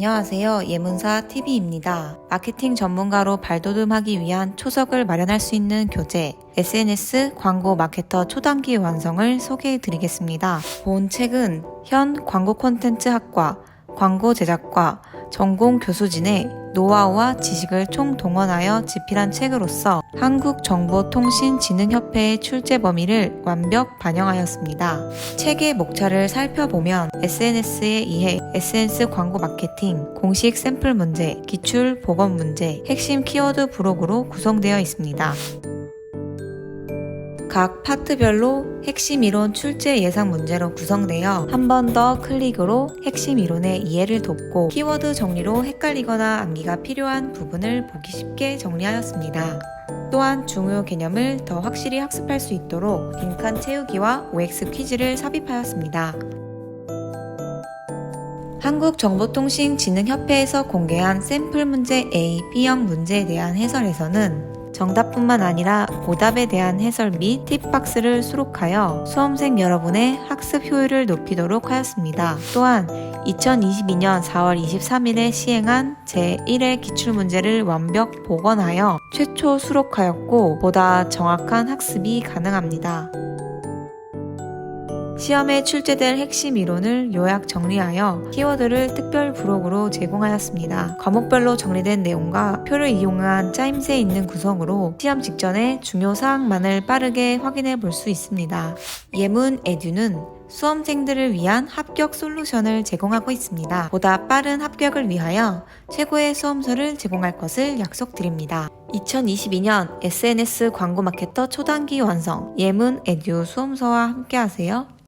안녕하세요. 예문사 TV입니다. 마케팅 전문가로 발돋움하기 위한 초석을 마련할 수 있는 교재, SNS 광고 마케터 초단기 완성을 소개해 드리겠습니다. 본 책은 현 광고 콘텐츠 학과, 광고 제작과 전공 교수진의 노하우와 지식을 총동원하여 집필한 책으로서 한국정보통신진흥협회의 출제 범위를 완벽 반영하였습니다. 책의 목차를 살펴보면 SNS에 의해 SNS 광고 마케팅, 공식 샘플 문제, 기출 보건 문제, 핵심 키워드 부록으로 구성되어 있습니다. 각 파트별로 핵심 이론 출제 예상 문제로 구성되어 한 번 더 클릭으로 핵심 이론의 이해를 돕고 키워드 정리로 헷갈리거나 암기가 필요한 부분을 보기 쉽게 정리하였습니다. 또한 중요 개념을 더 확실히 학습할 수 있도록 빈칸 채우기와 OX 퀴즈를 삽입하였습니다. 한국정보통신진흥협회에서 공개한 샘플 문제 A, B형 문제에 대한 해설에서는 정답뿐만 아니라 오답에 대한 해설 및 팁박스를 수록하여 수험생 여러분의 학습 효율을 높이도록 하였습니다. 또한 2022년 4월 23일에 시행한 제1회 기출문제를 완벽 복원하여 최초 수록하였고 보다 정확한 학습이 가능합니다. 시험에 출제될 핵심 이론을 요약 정리하여 키워드를 특별 부록으로 제공하였습니다. 과목별로 정리된 내용과 표를 이용한 짜임새 있는 구성으로 시험 직전에 중요 사항만을 빠르게 확인해 볼 수 있습니다. 예문 에듀는 수험생들을 위한 합격 솔루션을 제공하고 있습니다. 보다 빠른 합격을 위하여 최고의 수험서를 제공할 것을 약속드립니다. 2022년 SNS 광고 마케터 초단기 완성 예문 에듀 수험서와 함께하세요.